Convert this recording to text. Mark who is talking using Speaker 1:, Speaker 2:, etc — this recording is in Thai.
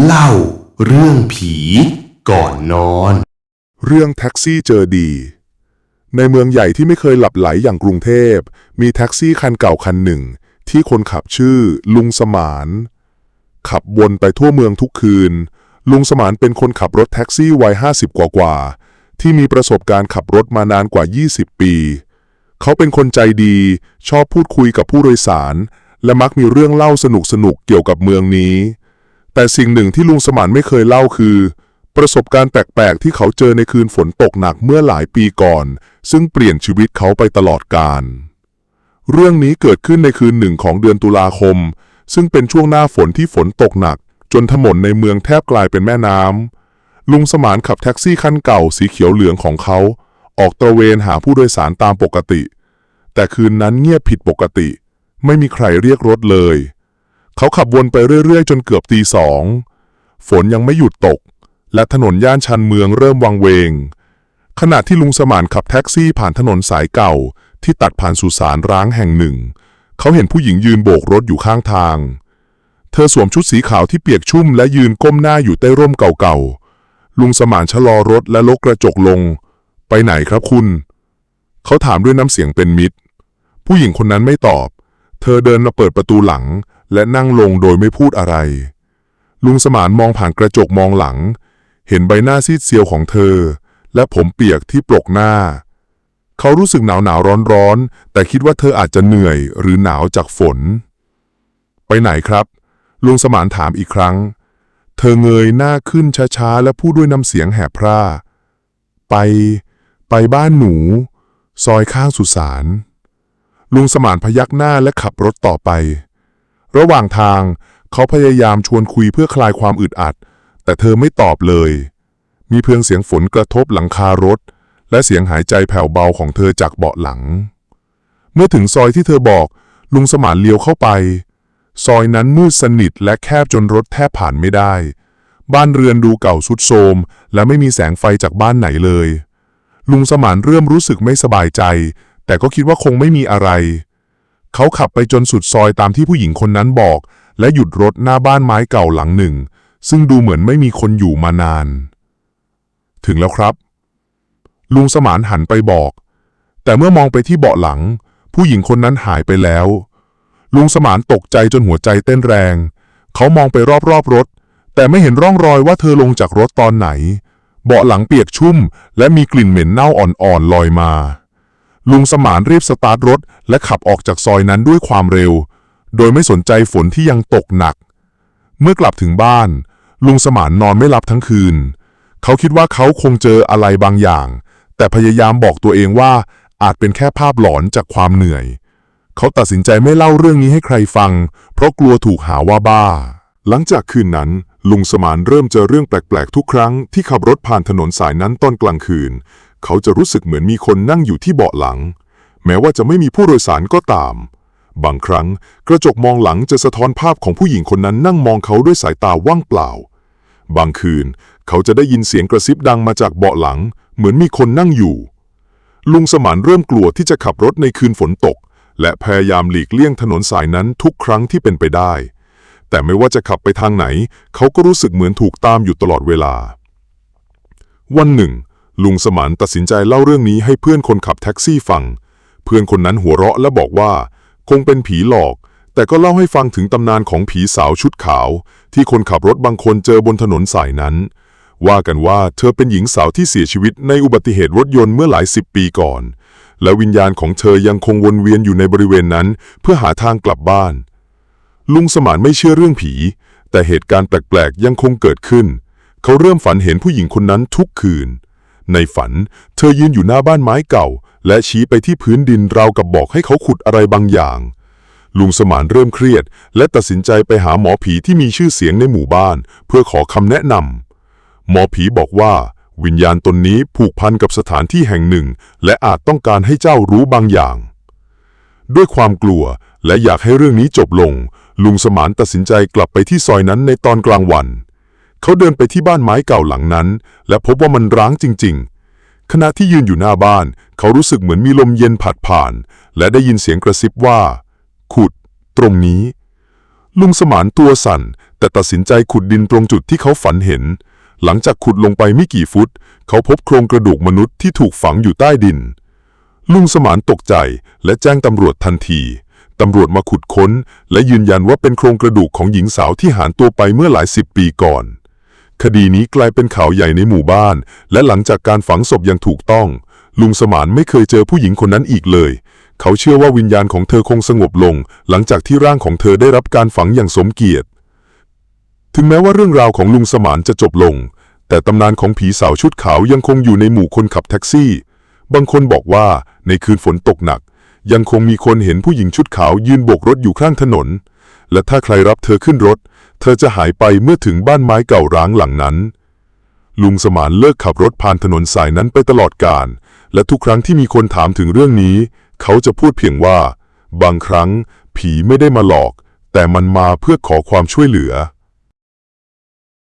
Speaker 1: เล่าเรื่องผีก่อนนอน
Speaker 2: เรื่องแท็กซี่เจอดี ในเมืองใหญ่ที่ไม่เคยหลับไหลอย่างกรุงเทพ มีแท็กซี่คันเก่าคันหนึ่ง ที่คนขับชื่อลุงสมาน ขับวนไปทั่วเมืองทุกคืน ลุงสมานเป็นคนขับรถแท็กซี่วัยห้าสิบกว่ากว่า ที่มีประสบการณ์ขับรถมานานกว่า 20 ปี เขาเป็นคนใจดี ชอบพูดคุยกับผู้โดยสาร และมักมีเรื่องเล่าสนุกๆเกี่ยวกับเมืองนี้ แต่สิ่งหนึ่งที่ลุงสมานไม่เคยเล่าคือ ประสบการณ์แปลกๆ ที่เขาเจอในคืนฝนตกหนักเมื่อหลายปีก่อน ซึ่งเปลี่ยนชีวิตเขาไปตลอดกาลเรื่องนี้เกิดขึ้นในคืนหนึ่งของเดือนตุลาคม ซึ่งเป็นช่วงหน้าฝนที่ฝนตกหนัก จนถนนในเมืองแทบกลายเป็นแม่น้ำลุงสมานขับแท็กซี่คันเก่าสีเขียวเหลืองของเขา ออกตระเวนหาผู้โดยสารตามปกติ แต่คืนนั้นเงียบผิดปกติ ไม่มีใครเรียกรถเลย เขาขับวนไปเรื่อยๆ จนเกือบตีสอง ฝนยังไม่หยุดตก และถนนย่านชันเมืองเริ่มวังเวง ขณะที่ลุงสมานขับแท็กซี่ผ่านถนนสายเก่า ที่ตัดผ่านสุสานร้างแห่งหนึ่ง เขาเห็นผู้หญิงยืนโบกรถอยู่ข้างทาง เธอสวมชุดสีขาวที่เปียกชุ่มและยืนก้มหน้าอยู่ใต้ร่มเก่าๆ ลุงสมานชะลอรถและลกกระจกลง ไปไหนครับคุณ เขาถามด้วยน้ำเสียงเป็นมิตร ผู้หญิงคนนั้นไม่ตอบ เธอเดินมาเปิดประตูหลัง และนั่งลงโดยไม่พูดอะไร ลุงสมานมองผ่านกระจกมองหลัง เห็นใบหน้าซีดเซียวของเธอ และผมเปียกที่ปลกหน้า เขารู้สึกหนาวหนาวร้อนร้อนแต่คิดว่าเธออาจจะเหนื่อยหรือหนาวจากฝน ไปไหนครับ ลุงสมานถามอีกครั้ง เธอเงยหน้าขึ้นช้าๆ และพูดด้วยน้ำเสียงแหบพร่า ไป ไปบ้านหนู ซอยข้างสุสานลุงสมานพยักหน้าและขับรถต่อไป ระหว่างทางเขาพยายามชวนคุยเพื่อคลายความอึดอัด แต่เธอไม่ตอบเลย มีเพียงเสียงฝนกระทบหลังคารถ และเสียงหายใจแผ่วเบาของเธอจากเบาะหลัง เมื่อถึงซอยที่เธอบอก ลุงสมานเลี้ยวเข้าไป ซอยนั้นมืดสนิทและแคบจนรถแทบผ่านไม่ได้ บ้านเรือนดูเก่าสุดโทรมและไม่มีแสงไฟจากบ้านไหนเลย ลุงสมานเริ่มรู้สึกไม่สบายใจ แต่ก็คิดว่าคงไม่มีอะไร เขาขับไปจนสุดซอยตามที่ผู้หญิงคนนั้นบอก และหยุดรถหน้าบ้านไม้เก่าหลังหนึ่ง ซึ่งดูเหมือนไม่มีคนอยู่มานาน ถึงแล้วครับ ลุงสมานหันไปบอก แต่เมื่อมองไปที่เบาะหลัง ผู้หญิงคนนั้นหายไปแล้ว ลุงสมานตกใจจนหัวใจเต้นแรง เขามองไปรอบๆรถแต่ไม่เห็นร่องรอยว่าเธอลงจากรถตอนไหน เบาะหลังเปียกชุ่ม และมีกลิ่นเหม็นเน่าอ่อนๆลอยมา ลุงสมานรีบสตาร์ทรถ และขับออกจากซอยนั้นด้วยความเร็ว โดยไม่สนใจฝนที่ยังตกหนัก เมื่อกลับถึงบ้าน ลุงสมานนอนไม่หลับทั้งคืน เขาคิดว่าเขาคงเจออะไรบางอย่าง แต่พยายามบอกตัวเองว่าอาจเป็นแค่ภาพหลอนจากความเหนื่อย เขาตัดสินใจไม่เล่าเรื่องนี้ให้ใครฟัง เพราะกลัวถูกหาว่าบ้า หลังจากคืนนั้น ลุงสมานเริ่มเจอเรื่องแปลกๆ ทุกครั้งที่ขับรถผ่านถนนสายนั้นตอนกลางคืน เขาจะรู้สึกเหมือนมีคนนั่งอยู่ที่เบาะหลัง แม้ว่าจะไม่มีผู้โดยสารก็ตาม บางครั้งกระจกมองหลังจะสะท้อนภาพของผู้หญิงคนนั้นนั่งมองเขาด้วยสายตาว่างเปล่า บางคืนเขาจะได้ยินเสียงกระซิบดังมาจากเบาะหลัง เหมือนมีคนนั่งอยู่ ลุงสมานเริ่มกลัวที่จะขับรถในคืนฝนตก และพยายามหลีกเลี่ยงถนนสายนั้นทุกครั้งที่เป็นไปได้ แต่ไม่ว่าจะขับไปทางไหน เขาก็รู้สึกเหมือนถูกตามอยู่ตลอดเวลา วันหนึ่ง ลุงสมานตัดสินใจเล่าเรื่องนี้ให้เพื่อนคนขับแท็กซี่ฟัง เพื่อนคนนั้นหัวเราะและบอกว่า คงเป็นผีหลอก แต่ก็เล่าให้ฟังถึงตำนานของผีสาวชุดขาว ที่คนขับรถบางคนเจอบนถนนสายนั้น ว่ากันว่าเธอเป็นหญิงสาวที่เสียชีวิตในอุบัติเหตุรถยนต์เมื่อหลายสิบปีก่อน และวิญญาณของเธอยังคงวนเวียนอยู่ในบริเวณนั้น เพื่อหาทางกลับบ้าน ลุงสมานไม่เชื่อเรื่องผี แต่เหตุการณ์แปลกๆยังคงเกิดขึ้น เขาเริ่มฝันเห็นผู้หญิงคนนั้นทุกคืน ในฝัน เธอยืนอยู่หน้าบ้านไม้เก่า และชี้ไปที่พื้นดินราวกับบอกให้เขาขุดอะไรบางอย่าง ลุงสมานเริ่มเครียด และตัดสินใจไปหาหมอผีที่มีชื่อเสียงในหมู่บ้าน เพื่อขอคำแนะนำหมอผีบอกว่า วิญญาณตนนี้ผูกพันกับสถานที่แห่งหนึ่ง และอาจต้องการให้เจ้ารู้บางอย่าง ด้วยความกลัวและอยากให้เรื่องนี้จบลง ลุงสมานตัดสินใจกลับไปที่ซอยนั้นในตอนกลางวัน เขาเดินไปที่บ้านไม้เก่าหลังนั้น และพบว่ามันร้างจริง ๆ ขณะที่ยืนอยู่หน้าบ้าน เขารู้สึกเหมือนมีลมเย็นผัดผ่าน และได้ยินเสียงกระซิบว่า ขุด ตรงนี้ ลุงสมานตัวสั่น แต่ตัดสินใจขุดดินตรงจุดที่เขาฝันเห็น หลังจากขุดลงไปไม่กี่ฟุต เขาพบโครงกระดูกมนุษย์ที่ถูกฝังอยู่ใต้ดิน ลุงสมานตกใจและแจ้งตำรวจทันทีตำรวจมาขุดค้น และยืนยันว่าเป็นโครงกระดูกของหญิงสาวที่หายตัวไปเมื่อหลายสิบปีก่อน คดีนี้กลายเป็นข่าวใหญ่ในหมู่บ้าน และหลังจากการฝังศพอย่างถูกต้อง ลุงสมานไม่เคยเจอผู้หญิงคนนั้นอีกเลย เขาเชื่อว่าวิญญาณของเธอคงสงบลง หลังจากที่ร่างของเธอได้รับการฝังอย่างสมเกียรติ ถึงแม้ว่าเรื่องราวของลุงสมานจะจบลง แต่ตำนานของผีสาวชุดขาวยังคงอยู่ในหมู่คนขับแท็กซี่ บางคนบอกว่าในคืนฝนตกหนัก ยังคงมีคนเห็นผู้หญิงชุดขาวยืนโบกรถอยู่ข้างถนน และถ้าใครรับเธอขึ้นรถเธอจะหายไปเมื่อถึงบ้านไม้เก่าร้างหลังนั้น ลุงสมานเลิกขับรถผ่านถนนสายนั้นไปตลอดกาลและทุกครั้งที่มีคนถามถึงเรื่องนี้ เขาจะพูดเพียงว่า บางครั้งผีไม่ได้มาหลอก แต่มันมาเพื่อขอความช่วยเหลือ